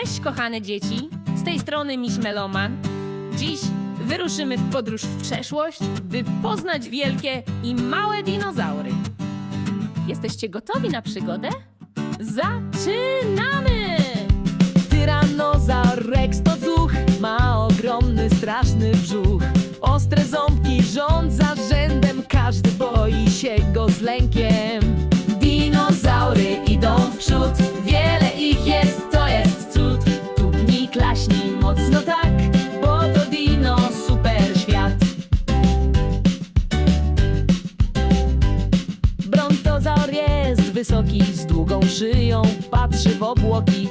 Cześć, kochane dzieci. Z tej strony Miś Meloman. Dziś wyruszymy w podróż w przeszłość, by poznać wielkie i małe dinozaury. Jesteście gotowi na przygodę? Zaczynamy! Tyranozaur Rex to zuch, ma ogromny, straszny brzuch. Ostre ząbki rządza rzędem, każdy boi się go z lękiem. Dinozaury idą w przód, wiele wysoki, z długą szyją, patrzy w obłoki.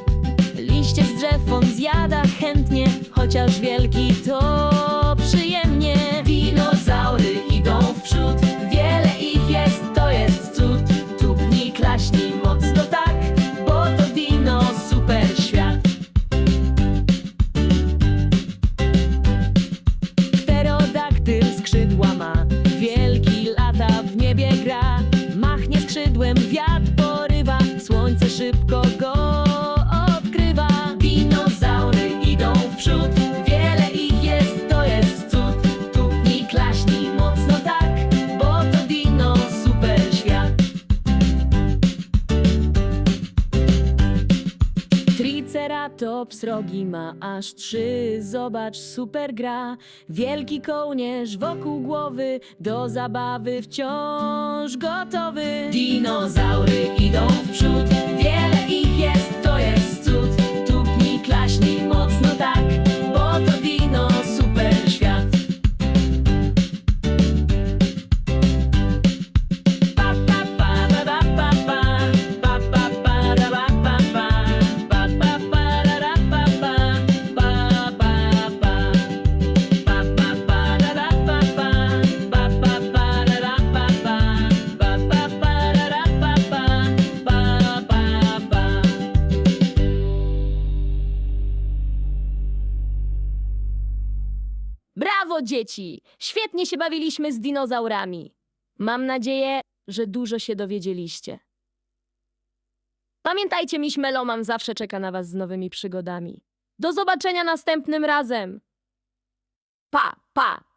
Liście z drzew on zjada chętnie, chociaż wielki to przyjemnie. Dinozaury idą w przód, wiele ich jest, to jest cud. Tupnij, klaśnij mocno tak, bo to dino super świat. Pterodaktyl skrzydła ma, wielki lata w niebie gra. Machnie skrzydłem, wiatr szybko go odkrywa. Dinozaury idą w przód, wiele ich jest, to jest cud. Tupnij, klaśnij mocno tak, bo to dino. Triceratops rogi ma aż trzy, zobacz, super gra. Wielki kołnierz wokół głowy, do zabawy wciąż gotowy. Dinozaury idą w przód, Brawo, dzieci! Świetnie się bawiliśmy z dinozaurami. Mam nadzieję, że dużo się dowiedzieliście. Pamiętajcie, miś Meloman zawsze czeka na was z nowymi przygodami. Do zobaczenia następnym razem. Pa, pa!